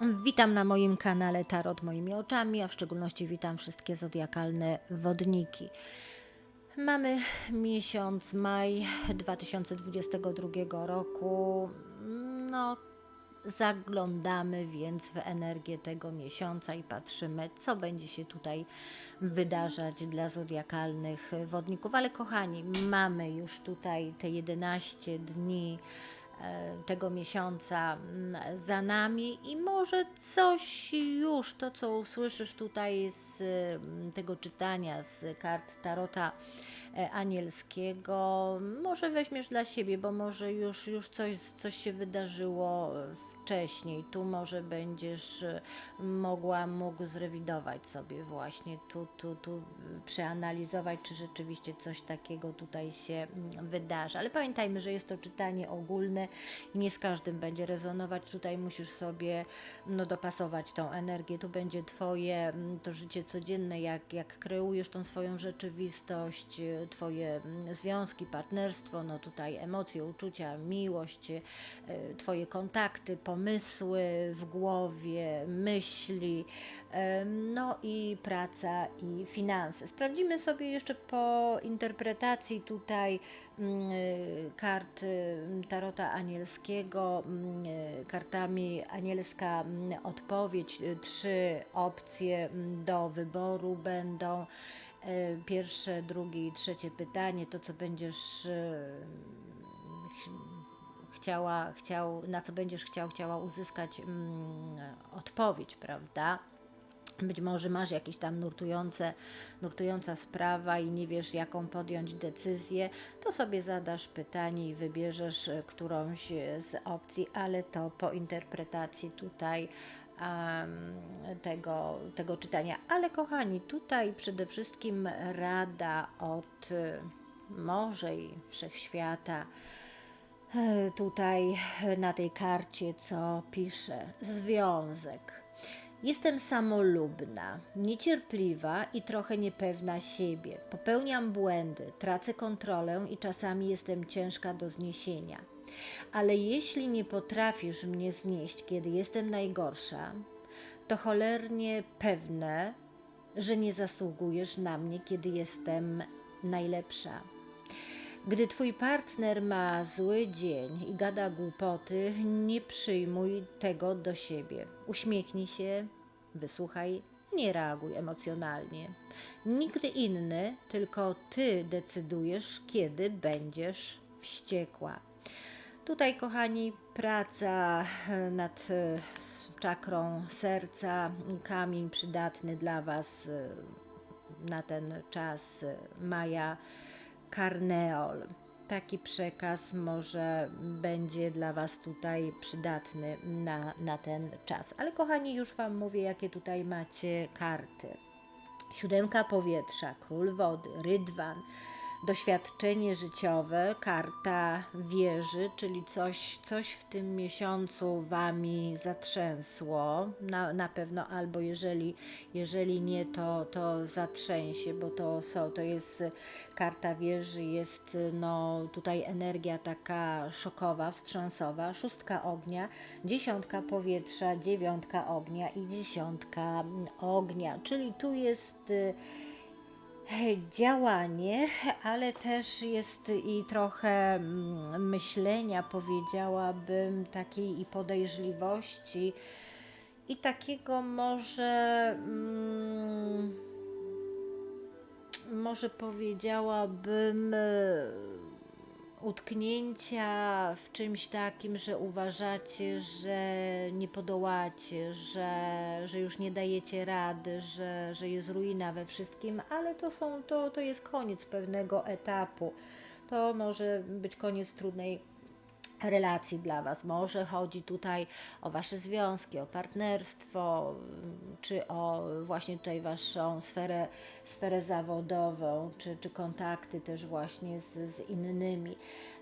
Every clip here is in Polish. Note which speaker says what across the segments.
Speaker 1: Witam na moim kanale Tarot moimi oczami, a w szczególności witam wszystkie zodiakalne wodniki. Mamy miesiąc maj 2022 roku. No, zaglądamy więc w energię tego miesiąca i patrzymy, co będzie się tutaj wydarzać dla zodiakalnych wodników. Ale kochani, mamy już tutaj te 11 dni tego miesiąca mm, za nami i może coś już, to co usłyszysz tutaj z mm, tego czytania z kart Tarota e, anielskiego, może weźmiesz dla siebie, bo może już, już coś, coś się wydarzyło wcześniej. Tu może będziesz e, mogła, mógł zrewidować sobie właśnie, tu, tu, tu przeanalizować, czy rzeczywiście coś takiego tutaj się mm, wydarza. Ale pamiętajmy, że jest to czytanie ogólne i nie z każdym będzie rezonować. Tutaj musisz sobie no, dopasować tą energię. Tu będzie Twoje mm, to życie codzienne, jak, jak kreujesz tą swoją rzeczywistość, Twoje mm, związki, partnerstwo, no tutaj emocje, uczucia, miłość, y, Twoje kontakty, pomysły w głowie, myśli, em, no i praca i finanse. Sprawdzimy sobie jeszcze po interpretacji tutaj mm, y, kart Tarota Anielskiego, mm, kartami Anielska odpowiedź, trzy opcje do wyboru będą. Y, Pierwsze, drugie i trzecie pytanie, to co będziesz y, chciała, chciał, na co będziesz chciał, chciała uzyskać mm, odpowiedź, prawda? Być może masz jakieś tam nurtujące, nurtująca sprawa i nie wiesz, jaką podjąć decyzję, to sobie zadasz pytanie i wybierzesz e, którąś e, z opcji, ale to po interpretacji tutaj tego, tego czytania. Ale kochani, tutaj przede wszystkim rada od e, morza i wszechświata. E, Tutaj e, na tej karcie, co pisze, związek. Jestem samolubna, niecierpliwa i trochę niepewna siebie. Popełniam błędy, tracę kontrolę i czasami jestem ciężka do zniesienia. Ale jeśli nie potrafisz mnie znieść, kiedy jestem najgorsza, to cholernie pewne, że nie zasługujesz na mnie, kiedy jestem najlepsza. Gdy twój partner ma zły dzień i gada głupoty, nie przyjmuj tego do siebie. Uśmiechnij się, wysłuchaj, nie reaguj emocjonalnie. Nikt inny, tylko ty decydujesz, kiedy będziesz wściekła. Tutaj, kochani, praca e, nad e, czakrą serca, kamień przydatny dla Was e, na ten czas maja karneol. Taki przekaz może będzie dla Was tutaj przydatny na, na ten czas. Ale kochani, już Wam mówię, jakie tutaj macie karty. Siódemka powietrza, król wody, rydwan, doświadczenie życiowe, karta wieży, czyli coś, coś w tym miesiącu Wami zatrzęsło. Na, na pewno, albo jeżeli, jeżeli nie, to, to zatrzęsie, bo to, są, to jest karta wieży, jest no, tutaj energia taka szokowa, wstrząsowa. Szóstka ognia, dziesiątka powietrza, dziewiątka ognia i dziesiątka ognia, czyli tu jest y, działanie, ale też jest i trochę mm, myślenia, powiedziałabym, takiej i podejrzliwości, i takiego może, mm, może powiedziałabym, utknięcia w czymś takim, że uważacie, że nie podołacie, że, że już nie dajecie rady, że, że jest ruina we wszystkim, ale to, są, to, to jest koniec pewnego etapu. To może być koniec trudnej relacji dla Was. Może chodzi tutaj o Wasze związki, o partnerstwo, czy o właśnie tutaj Waszą sferę, sferę zawodową, czy, czy kontakty też właśnie z, z innymi.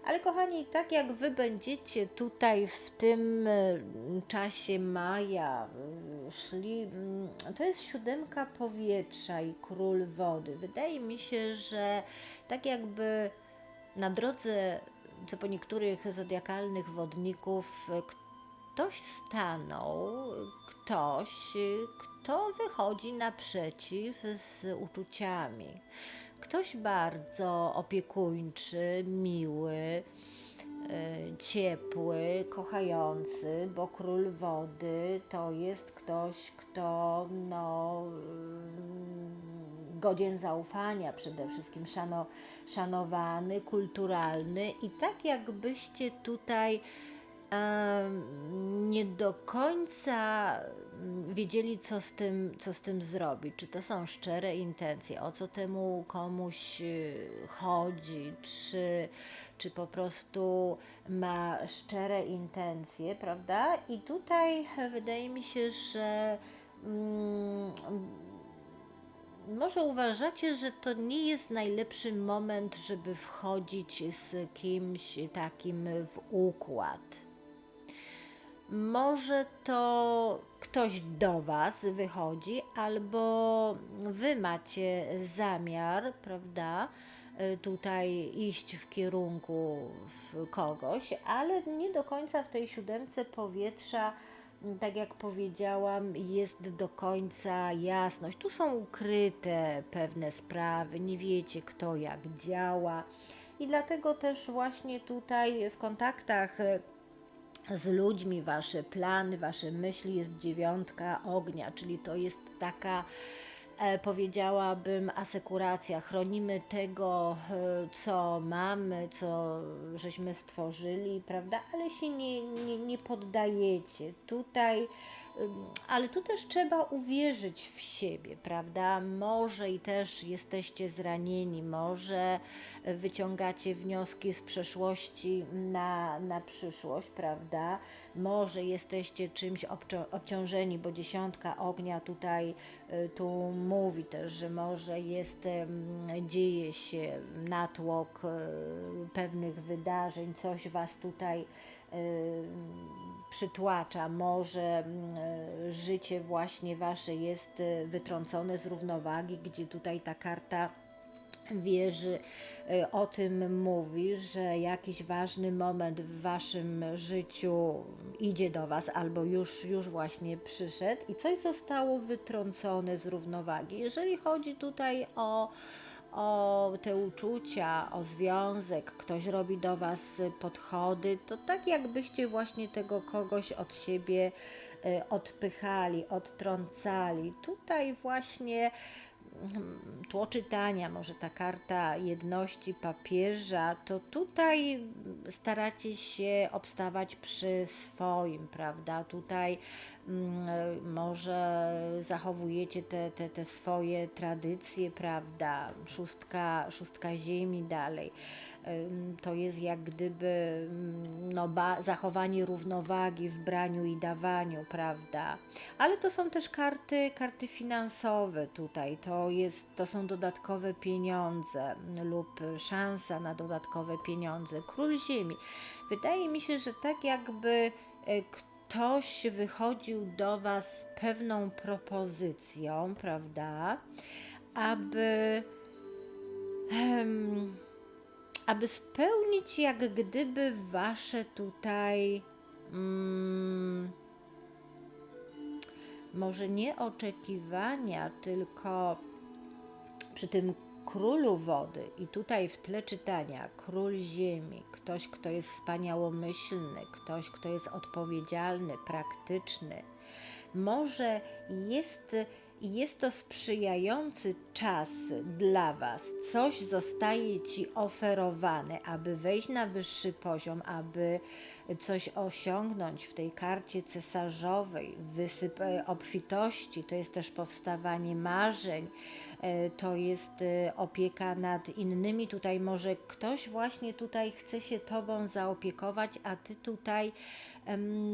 Speaker 1: Ale kochani, tak jak Wy będziecie tutaj w tym mm, czasie maja mm, szli, mm, to jest siódemka powietrza i król wody. Wydaje mi się, że tak jakby na drodze, co po niektórych zodiakalnych wodników, e, ktoś stanął, ktoś, kto wychodzi naprzeciw z uczuciami. Ktoś bardzo opiekuńczy, miły, e, ciepły, kochający, bo król wody to jest ktoś, kto no, mm, godzien zaufania przede wszystkim, szano, szanowany, kulturalny i tak jakbyście tutaj nie do końca wiedzieli, co z, tym, co z tym zrobić. Czy to są szczere intencje, o co temu komuś y, chodzi, czy, czy po prostu ma szczere intencje, prawda? I tutaj wydaje mi się, że. Mm, może uważacie, że to nie jest najlepszy moment, żeby wchodzić z kimś takim w układ. Może to ktoś do Was wychodzi, albo Wy macie zamiar, prawda, y, tutaj iść w kierunku w kogoś, ale nie do końca w tej siódemce powietrza tak jak powiedziałam, jest do końca jasność. Tu są ukryte pewne sprawy, nie wiecie kto jak działa. I dlatego też właśnie tutaj w kontaktach e, z ludźmi, wasze plany, wasze myśli jest dziewiątka ognia, czyli to jest taka powiedziałabym, asekuracja. Chronimy tego, e, co mamy, co żeśmy stworzyli, prawda? Ale się nie, nie, nie poddajecie. Tutaj ale tu też trzeba uwierzyć w siebie, prawda? Może i też jesteście zranieni, może wyciągacie wnioski z przeszłości na, na przyszłość, prawda? Może jesteście czymś obciążeni, bo dziesiątka ognia tutaj y, tu mówi też, że może jest, dzieje się natłok y, pewnych wydarzeń, coś Was tutaj przytłacza, może życie właśnie wasze jest y, wytrącone z równowagi, gdzie tutaj ta karta wieży y, o tym mówi, że jakiś ważny moment w waszym życiu idzie do was albo już, już właśnie przyszedł i coś zostało wytrącone z równowagi. Jeżeli chodzi tutaj o o te uczucia, o związek, ktoś robi do Was podchody, to tak jakbyście właśnie tego kogoś od siebie y, odpychali, odtrącali. Tutaj właśnie tło czytania, może ta karta jedności papieża, to tutaj staracie się obstawać przy swoim, prawda? Tutaj mm, może zachowujecie te, te, te swoje tradycje, prawda? Szóstka, szóstka ziemi dalej to jest jak gdyby mm, no, zachowanie równowagi w braniu i dawaniu, prawda? Ale to są też karty, karty finansowe tutaj, to, jest, to są dodatkowe pieniądze lub szansa na dodatkowe pieniądze. Król Ziemi. Wydaje mi się, że tak jakby e, ktoś wychodził do Was z pewną propozycją, prawda? Aby. Um, aby spełnić jak gdyby wasze tutaj mm, może nie oczekiwania, tylko przy tym królu wody i tutaj w tle czytania król ziemi, ktoś, kto jest wspaniałomyślny, ktoś, kto jest odpowiedzialny, praktyczny, może jest jest to sprzyjający czas dla Was. Coś zostaje Ci oferowane, aby wejść na wyższy poziom, aby coś osiągnąć w tej karcie cesarzowej, wysyp e, obfitości, to jest też powstawanie marzeń, e, to jest e, opieka nad innymi. Tutaj może ktoś właśnie tutaj chce się Tobą zaopiekować, a Ty tutaj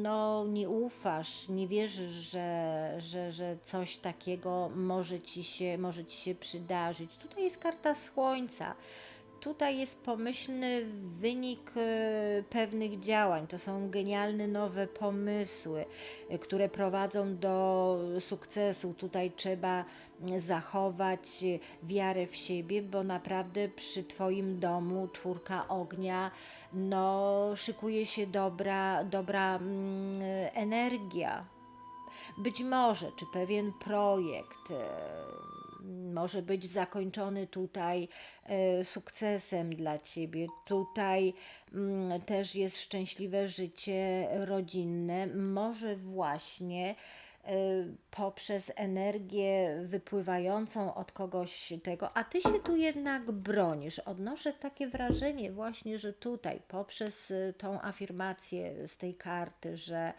Speaker 1: no, nie ufasz, nie wierzysz, że, że, że coś takiego może ci, się, może ci się przydarzyć. Tutaj jest karta słońca. Tutaj jest pomyślny wynik e, pewnych działań. To są genialne nowe pomysły, e, które prowadzą do sukcesu. Tutaj trzeba zachować wiarę w siebie, bo naprawdę przy Twoim domu czwórka ognia, no szykuje się dobra, dobra mm, energia. Być może, czy pewien projekt e, może być zakończony tutaj e, sukcesem dla Ciebie. Tutaj mm, też jest szczęśliwe życie rodzinne. Może właśnie e, poprzez energię wypływającą od kogoś tego, a ty się tu jednak bronisz. Odnoszę takie wrażenie właśnie, że tutaj poprzez e, tą afirmację z tej karty, że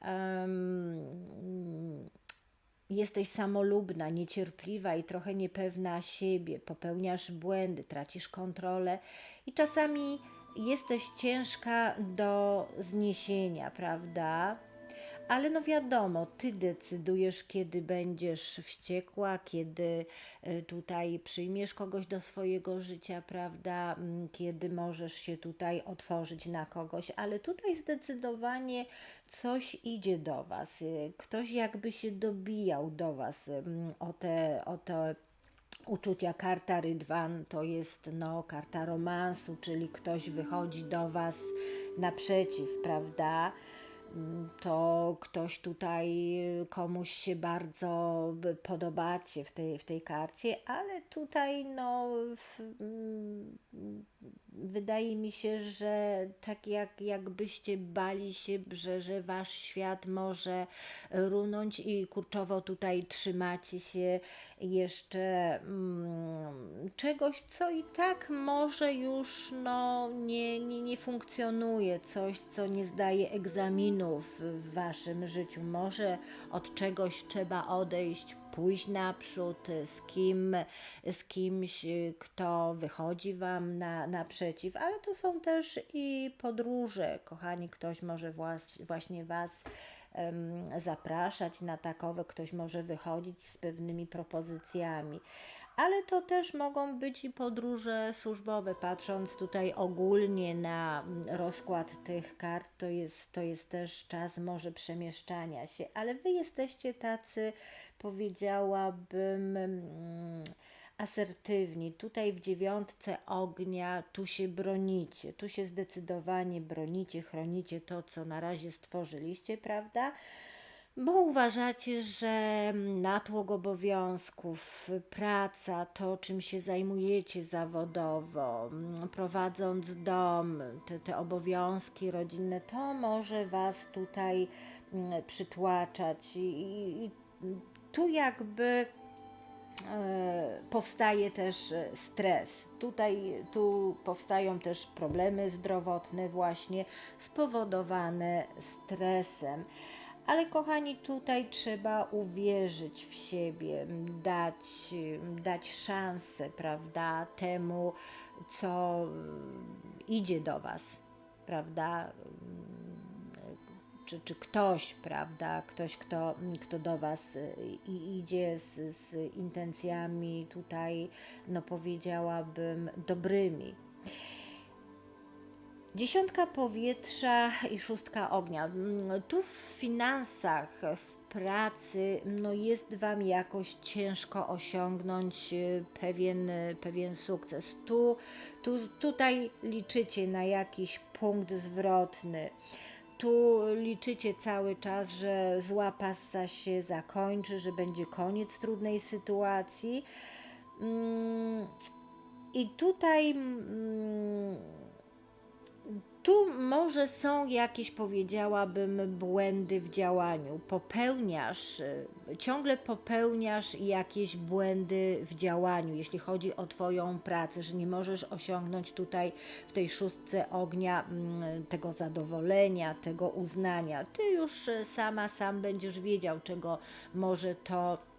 Speaker 1: em, jesteś samolubna, niecierpliwa i trochę niepewna siebie, popełniasz błędy, tracisz kontrolę i czasami jesteś ciężka do zniesienia, prawda? Ale no wiadomo, ty decydujesz, kiedy będziesz wściekła, kiedy y, tutaj przyjmiesz kogoś do swojego życia, prawda? Mm, Kiedy możesz się tutaj otworzyć na kogoś, ale tutaj zdecydowanie coś idzie do was. y, Ktoś jakby się dobijał do was mm, o te, o te uczucia. Karta Rydwan to jest no, karta romansu, czyli ktoś wychodzi do Was naprzeciw, prawda? To ktoś tutaj komuś się bardzo podobacie w tej, w tej karcie, ale tutaj no, w, wydaje mi się, że tak jak jakbyście bali się, że, że wasz świat może runąć i kurczowo tutaj trzymacie się jeszcze mm, czegoś, co i tak może już no, nie, nie, nie funkcjonuje, coś, co nie zdaje egzaminów w waszym życiu. Może od czegoś trzeba odejść, pójść naprzód, z kim, z kimś, y, kto wychodzi Wam na, naprzeciw, ale to są też i podróże. Kochani, ktoś może właśnie Was zapraszać na takowe, ktoś może wychodzić z pewnymi propozycjami. Ale to też mogą być i podróże służbowe. Patrząc tutaj ogólnie na mm, rozkład tych kart, to jest, to jest też czas może przemieszczania się, ale wy jesteście tacy, powiedziałabym, mm, asertywni. Tutaj w dziewiątce ognia, tu się bronicie, tu się zdecydowanie bronicie, chronicie to, co na razie stworzyliście, prawda? Bo uważacie, że natłok obowiązków, praca, to czym się zajmujecie zawodowo, prowadząc dom, te, te obowiązki rodzinne, to może Was tutaj mm, przytłaczać i, i tu jakby e, powstaje też e, stres. Tutaj tu powstają też problemy zdrowotne właśnie spowodowane stresem. Ale kochani, tutaj trzeba uwierzyć w siebie, dać, dać szansę, prawda, temu, co idzie do Was, prawda? czy, czy ktoś, prawda, ktoś, kto, kto do Was y, idzie z, z intencjami tutaj, no powiedziałabym, dobrymi. Dziesiątka powietrza i szóstka ognia. Mm, Tu w finansach, w pracy, no jest Wam jakoś ciężko osiągnąć y, pewien, y, pewien sukces. Tu, tu, tutaj liczycie na jakiś punkt zwrotny. Tu liczycie cały czas, że zła passa się zakończy, że będzie koniec trudnej sytuacji. Mm, I tutaj mm, tu może są jakieś, powiedziałabym, błędy w działaniu. Popełniasz, y, ciągle popełniasz jakieś błędy w działaniu, jeśli chodzi o Twoją pracę, że nie możesz osiągnąć tutaj w tej szóstce ognia mm, tego zadowolenia, tego uznania. Ty już y, sama, sam będziesz wiedział, czego może to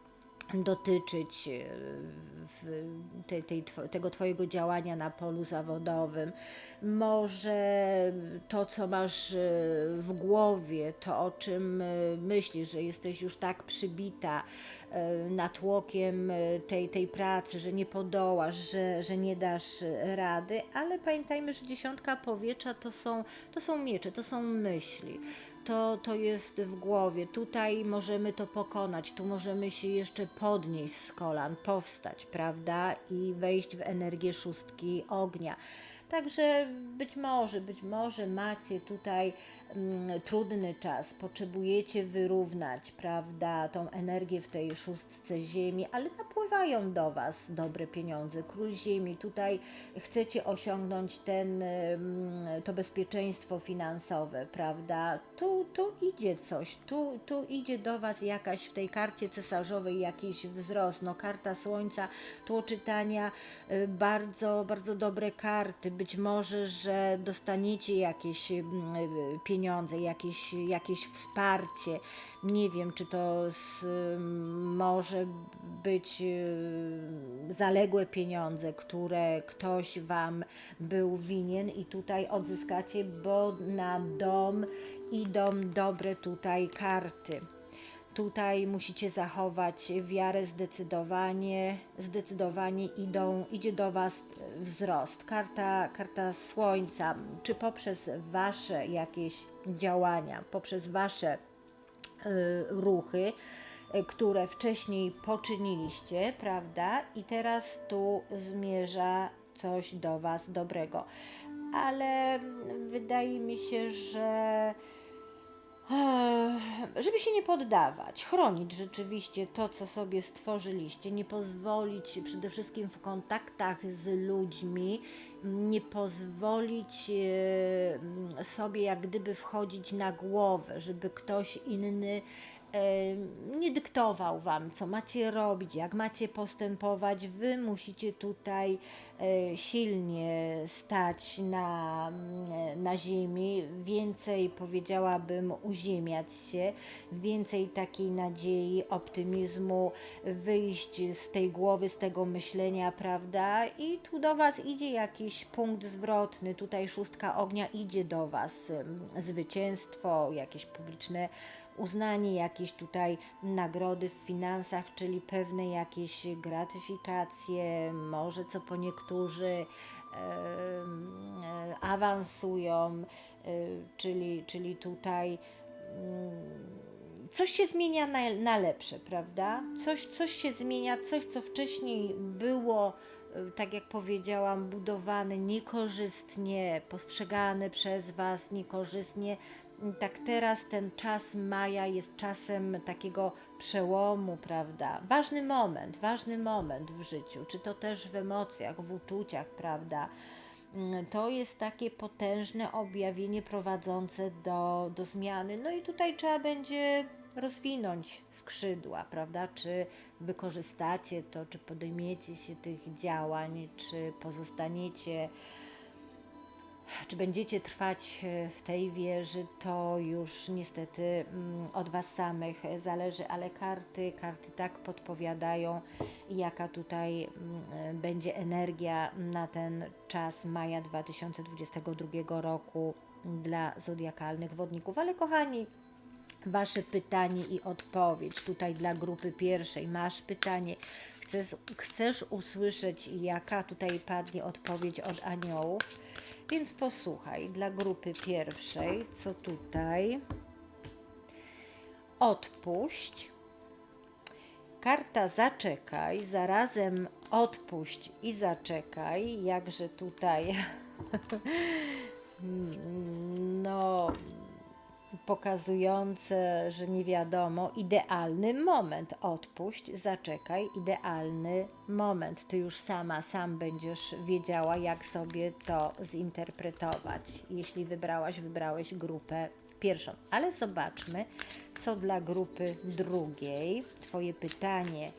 Speaker 1: dotyczyć e, tej, tej, tego Twojego działania na polu zawodowym. Może to, co masz e, w głowie, to o czym e, myślisz, że jesteś już tak przybita natłokiem e, tej, tej pracy, że nie podołasz, że, że nie dasz e, rady, ale pamiętajmy, że dziesiątka powietrza to są, to są miecze, to są myśli to, to jest w głowie. Tutaj możemy to pokonać, tu możemy się jeszcze podnieść z kolan, powstać, prawda? I wejść w energię szóstki ognia. Także być może, być może macie tutaj trudny czas, potrzebujecie wyrównać, prawda, tą energię w tej szóstce ziemi, ale napływają do Was dobre pieniądze. Król ziemi, tutaj chcecie osiągnąć ten, mm, to bezpieczeństwo finansowe, prawda? Tu, tu idzie coś, tu, tu idzie do Was jakaś w tej karcie cesarzowej jakiś wzrost. No, karta słońca, tło czytania, y, bardzo, bardzo dobre karty. Być może, że dostaniecie jakieś mm, y, pieniądze, jakieś, jakieś wsparcie. Nie wiem, czy to z, może być y, zaległe pieniądze, które ktoś Wam był winien i tutaj odzyskacie, bo na dom idą dobre tutaj karty. Tutaj musicie zachować wiarę zdecydowanie, zdecydowanie idą, idzie do Was wzrost. Karta, karta słońca, czy poprzez Wasze jakieś działania, poprzez Wasze y, ruchy, y, które wcześniej poczyniliście, prawda? I teraz tu zmierza coś do Was dobrego. Ale wydaje mi się, że żeby się nie poddawać, chronić rzeczywiście to, co sobie stworzyliście, nie pozwolić przede wszystkim w kontaktach z ludźmi, nie pozwolić e, sobie jak gdyby wchodzić na głowę, żeby ktoś inny nie dyktował wam, co macie robić, jak macie postępować. Wy musicie tutaj e, silnie stać na, mm, na ziemi, więcej powiedziałabym uziemiać się, więcej takiej nadziei, optymizmu, wyjść z tej głowy, z tego myślenia, prawda? I tu do Was idzie jakiś punkt zwrotny, tutaj szóstka ognia idzie do Was, zwycięstwo, jakieś publiczne uznanie, jakieś tutaj nagrody w finansach, czyli pewne jakieś gratyfikacje, może co po niektórzy e, awansują, e, czyli, czyli tutaj mm, coś się zmienia na, na lepsze, prawda? Coś, coś się zmienia, coś, co wcześniej było, y, tak jak powiedziałam, budowane niekorzystnie, postrzegane przez Was niekorzystnie. Tak teraz ten czas maja jest czasem takiego przełomu, prawda? Ważny moment, ważny moment w życiu, czy to też w emocjach, w uczuciach, prawda? Mm, To jest takie potężne objawienie prowadzące do, do zmiany. No i tutaj trzeba będzie rozwinąć skrzydła, prawda? Czy wykorzystacie to, czy podejmiecie się tych działań, czy pozostaniecie, czy będziecie trwać e, w tej wieży, to już niestety mm, od Was samych zależy, ale karty, karty tak podpowiadają, jaka tutaj mm, będzie energia na ten czas maja 2022 roku dla zodiakalnych wodników. Ale kochani, Wasze pytanie i odpowiedź tutaj dla grupy pierwszej. Masz pytanie, chcesz, chcesz usłyszeć, jaka tutaj padnie odpowiedź od aniołów? Więc posłuchaj, dla grupy pierwszej, co tutaj? Odpuść. Karta zaczekaj, zarazem odpuść i zaczekaj, jakże tutaj no pokazujące, że nie wiadomo, idealny moment. Odpuść, zaczekaj, idealny moment. Ty już sama, sam będziesz wiedziała, jak sobie to zinterpretować, jeśli wybrałaś, wybrałeś grupę pierwszą. Ale zobaczmy, co dla grupy drugiej. Twoje pytanie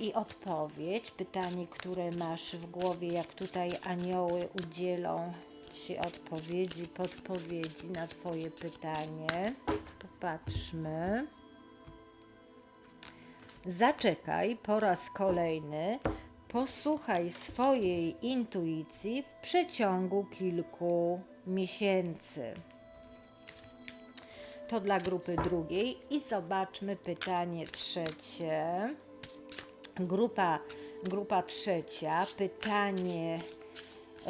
Speaker 1: i odpowiedź. Pytanie, które masz w głowie, jak tutaj anioły udzielą Ci odpowiedzi, podpowiedzi na Twoje pytanie. Popatrzmy. Zaczekaj po raz kolejny, posłuchaj swojej intuicji w przeciągu kilku miesięcy. To dla grupy drugiej i zobaczmy pytanie trzecie. Grupa, grupa trzecia, pytanie,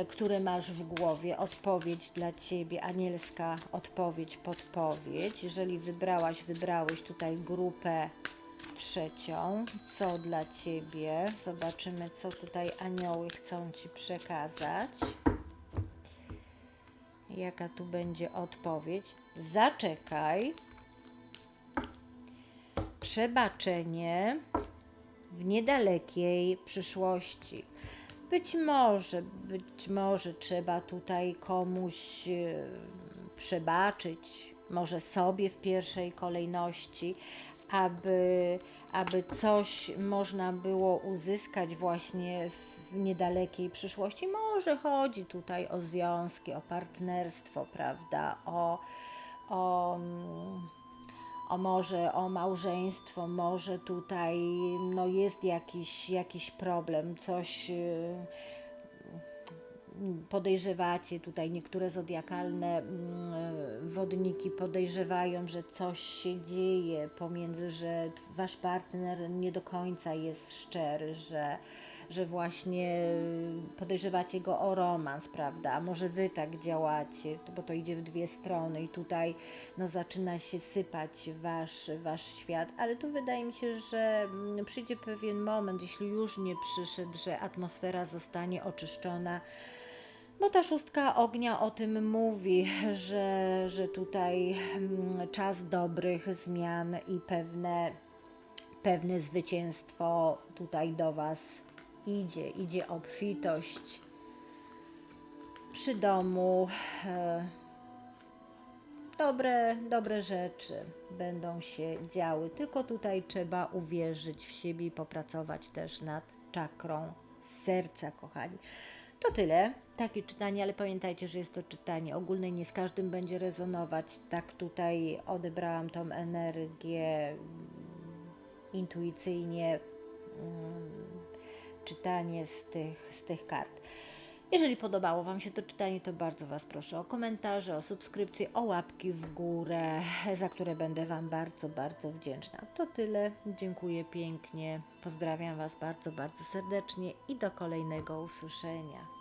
Speaker 1: które masz w głowie, odpowiedź dla Ciebie, anielska odpowiedź, podpowiedź. Jeżeli wybrałaś, wybrałeś tutaj grupę trzecią, co dla Ciebie? Zobaczymy, co tutaj anioły chcą Ci przekazać. Jaka tu będzie odpowiedź? Zaczekaj. Przebaczenie w niedalekiej przyszłości. Być może, być może trzeba tutaj komuś e, przebaczyć, może sobie w pierwszej kolejności, aby, aby coś można było uzyskać właśnie w niedalekiej przyszłości. Może chodzi tutaj o związki, o partnerstwo, prawda? O, o, mm, o może o małżeństwo, może tutaj no jest jakiś, jakiś problem, coś yy, podejrzewacie, tutaj niektóre zodiakalne mm, wodniki podejrzewają, że coś się dzieje pomiędzy, że wasz partner nie do końca jest szczery, że, że właśnie podejrzewacie go o romans, prawda? Może wy tak działacie, bo to idzie w dwie strony i tutaj no, zaczyna się sypać wasz, wasz świat, ale tu wydaje mi się, że mm, przyjdzie pewien moment, jeśli już nie przyszedł, że atmosfera zostanie oczyszczona. Bo ta szóstka ognia o tym mówi, że, że tutaj mm, czas dobrych zmian i pewne, pewne zwycięstwo tutaj do Was idzie. Idzie obfitość przy domu. E, dobre, dobre rzeczy będą się działy. Tylko tutaj trzeba uwierzyć w siebie i popracować też nad czakrą serca, kochani. To tyle. Takie czytanie, ale pamiętajcie, że jest to czytanie ogólne, nie z każdym będzie rezonować. Tak tutaj odebrałam tą energię intuicyjnie, mm, czytanie z tych, z tych kart. Jeżeli podobało Wam się to czytanie, to bardzo Was proszę o komentarze, o subskrypcję, o łapki w górę, za które będę Wam bardzo, bardzo wdzięczna. To tyle. Dziękuję pięknie. Pozdrawiam Was bardzo, bardzo serdecznie i do kolejnego usłyszenia.